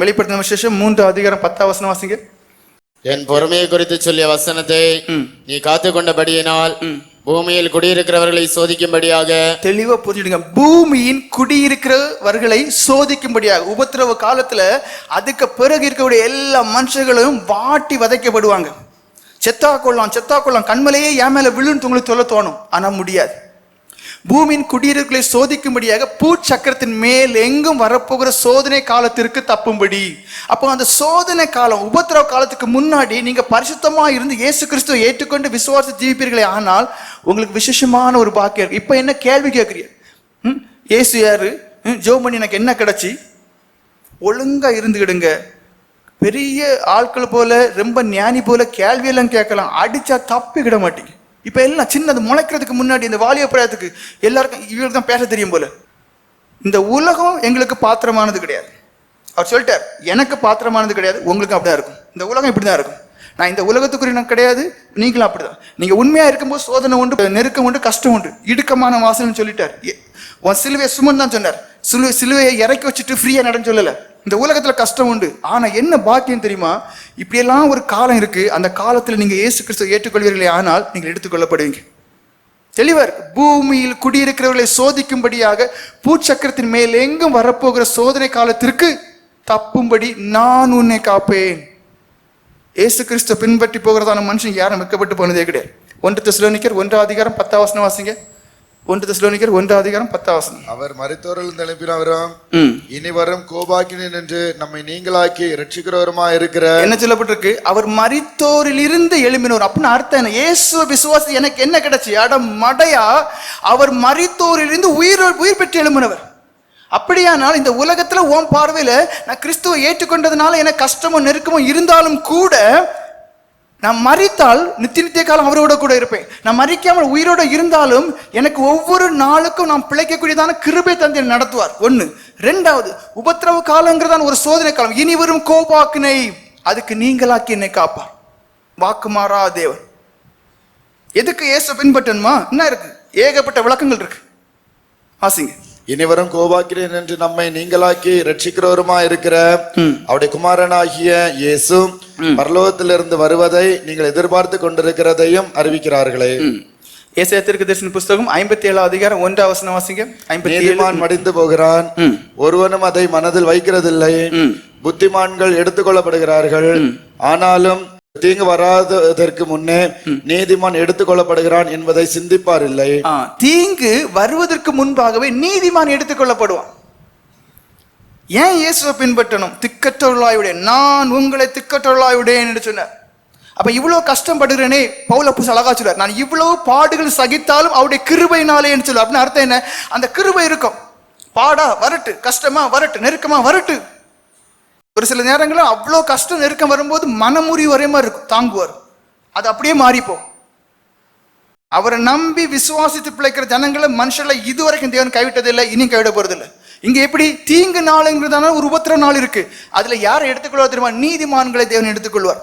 வெளிப்படுத்தின விசேஷம் மூன்று அதிகாரம் பத்தாம் வசனம் வாசிங்க. என் பொறுமையை குறித்து சொல்லிய வசனத்தை நீ காத்து கொண்டபடியினால் பூமியில் குடியிருக்கிறவர்களை சோதிக்கும்படியாக தெளிவா புரிஞ்சுடுங்க. பூமியின் குடியிருக்கிறவர்களை சோதிக்கும்படியாக உபத்திரவ காலத்துல அதுக்கு பிறகு இருக்கக்கூடிய எல்லா மனுஷர்களும் வாட்டி வதைக்கப்படுவாங்க. செத்தா கொள்ளலாம் செத்தா கொள்ளலாம் கண்மலையே என் மேல விழுன்னு உங்களுக்கு சொல்ல தோணும். ஆனா முடியாது. பூமியின் குடியிருப்புகளை சோதிக்கும்படியாக பூச்சக்கரத்தின் மேல் எங்கும் வரப்போகிற சோதனை காலத்திற்கு தப்பும்படி. அப்போ அந்த சோதனை காலம் உபத்திரவ காலத்துக்கு முன்னாடி நீங்க பரிசுத்தமா இருந்து இயேசு கிறிஸ்துவை ஏற்றுக்கொண்டு விசுவாச ஜீவிப்பீர்களே ஆனால் உங்களுக்கு விசேஷமான ஒரு பாக்கியம் இருக்கு. இப்போ என்ன கேள்வி கேட்குறீங்க? ம்? ஏசு யாரு? ம், பண்ணி எனக்கு என்ன கிடைச்சி? ஒழுங்கா இருந்துக்கிடுங்க பெரிய ஆட்கள் போல ரொம்ப ஞானி போல கேள்வியெல்லாம் கேட்கலாம். அடிச்சா தப்பிக்கிட மாட்டேங்க இப்போ எல்லாம் சின்னது முளைக்கிறதுக்கு முன்னாடி இந்த வாலிய பிராயத்துக்கு எல்லாருக்கும் இவருக்கு தான் பேச தெரியும் போல. இந்த உலகம் எங்களுக்கு பாத்திரமானது கிடையாது. அவர் சொல்லிட்டார் எனக்கு பாத்திரமானது கிடையாது உங்களுக்கும் அப்படிதான் இருக்கும். இந்த உலகம் இப்படி தான் இருக்கும். நான் இந்த உலகத்துக்குரிய நான் கிடையாது நீங்களும் அப்படிதான். நீங்கள் உண்மையாக இருக்கும்போது சோதனை உண்டு நெருக்கம் உண்டு கஷ்டம் உண்டு. இடுக்கமான வாசல்னு சொல்லிட்டார். உன் சிலுவையை சுமன் தான் சொன்னார். சிலுவை சிலுவையை இறக்கி வச்சுட்டு ஃப்ரீயாக நடன்னு சொல்லலை. இந்த உலகத்துல கஷ்டம் உண்டு. ஆனா என்ன பாக்கியம் தெரியுமா? இப்படியெல்லாம் ஒரு காலம் இருக்கு. அந்த காலத்துல நீங்க இயேசு கிறிஸ்துவை ஏற்றுக்கொள்வீர்களே ஆனால் நீங்கள் எடுத்துக்கொள்ளப்படுவீங்க. தெளிவர் பூமியில் குடியிருக்கிறவர்களை சோதிக்கும்படியாக பூச்சக்கரத்தின் மேல் எங்கும் வரப்போகிற சோதனை காலத்திற்கு தப்பும்படி நான் உன்னை காப்பேன். ஏசு கிறிஸ்துவ பின்பற்றி போகிறதான மனுஷன் யாரும் மிக்கப்பட்டு போனதே கிடையாது. ஒன்று தெசலோனிக்கர் ஒன்றாம் அதிகாரம் பத்தாம் வசனம் வாசிங்க. ஒன்று தெசலோனிக்கர் ஒன்றாம் அதிகாரம் பத்தாம் வசனம். அவர் மரித்தோரில் எழுப்பினவரும் இனி வரும் கோபாக்கினன் என்று நம்மை நீங்களாக்கி ரட்சிக்கிறவருமா இருக்கிற? என்ன சொல்லப்பட்டிருக்கு? அவர் மரித்தோரில் இருந்து எழும்பினவர் அப்படின்னு அர்த்தம் என்ன? இயேசு விசுவாசி எனக்கு என்ன கிடைச்சு? அட மடையா அவர் மரித்தோரில் இருந்து உயிர் உயிர் பெற்று எழும்பினவர். அப்படியானால் இந்த உலகத்துல உன் பார்வையில நான் கிறிஸ்துவை ஏற்றுக்கொண்டதுனால எனக்கு கஷ்டமோ நெருக்கமோ இருந்தாலும் கூட நான் மறித்தால் நித்திய நித்திய காலம் அவரோட கூட இருப்பேன். நான் மறிக்காமல் உயிரோட இருந்தாலும் எனக்கு ஒவ்வொரு நாளுக்கும் நான் பிழைக்கக்கூடியதான கிருபை தந்தை நடத்துவார். ஒன்று ரெண்டாவது உபத்திரவ காலங்கிறதான ஒரு சோதனை காலம். இனி வரும் கோபாக்கினை அதுக்கு நீங்களாக்கி என்னை காப்பார். வாக்குமாறா தேவன். எதுக்கு ஏச பின்பற்றணுமா? என்ன இருக்கு? ஏகப்பட்ட விளக்கங்கள் இருக்கு. வாசிங்க. இனி வரும் கோபாக்கினன் என்று நம்மை நீங்களாக்கி ரட்சிக்கிறவருமா இருக்கிற அவருடைய குமாரனாகிய இயேசு பரலோகத்திலிருந்து வருவதை நீங்கள் எதிர்பார்த்து கொண்டிருக்கிறதையும் அறிவிக்கிறார்களே. ஏசாயா தீர்க்க தரிசன புஸ்தகம் ஐம்பத்தி ஏழாம் அதிகாரம் ஒன்றாம் வசனம் வாசிங்க. ஐம்பத்தி ஏழு நீதிமான் மடிந்து போகிறான். ஒருவனும் அதை மனதில் வைக்கிறதில்லை. புத்திமான்கள் எடுத்துக்கொள்ளப்படுகிறார்கள் ஆனாலும் தீங்கு வராததற்கு முன்னே நீதிமான் எடுத்துக்கொள்ளப்படுகிறான் என்பதை சிந்திப்பார் இல்லை. தீங்கு வருவதற்கு முன்பாகவே நீதிமான் எடுத்துக்கொள்ளப்படுவான். ஏன் இயேசுவை பின்பற்றணும்? திக்கற்றவர்களாயுடைய நான் உங்களை திக்கற்றவர்களாயுடேன் என்று சொன்னார். அப்ப இவ்வளவு கஷ்டப்படுகிறேனே பவுல புஸ் அழகா சொல்றார். நான் இவ்வளவு பாடுகள் சகித்தாலும் அவருடைய கிருபையினாலே என்று சொல்ல அப்படின்னு அர்த்தம் என்ன? அந்த கிருபை இருக்கும். பாடா வரட்டு கஷ்டமா வரட்டு நெருக்கமா வரட்டு. ஒரு சில நேரங்களில் அவ்வளோ கஷ்டம் நெருக்கம் வரும்போது மனமுறி ஒரே மாதிரி இருக்கும் தாங்குவார். அது அப்படியே மாறிப்போம். அவரை நம்பி விசுவாசித்து பிழைக்கிற ஜனங்களை மனுஷர்ல இதுவரைக்கும் தேவன் கைவிட்டதில்லை இனியும் கைவிட போறதில்லை இங்க எப்படி? தீங்கு நாளுங்கிறதான ஒரு உபத்திர நாள் இருக்கு. அதுல யாரை எடுத்துக்கொள்வார் தெரியுமா? நீதிமான்களை தேவன் எடுத்துக்கொள்வார்.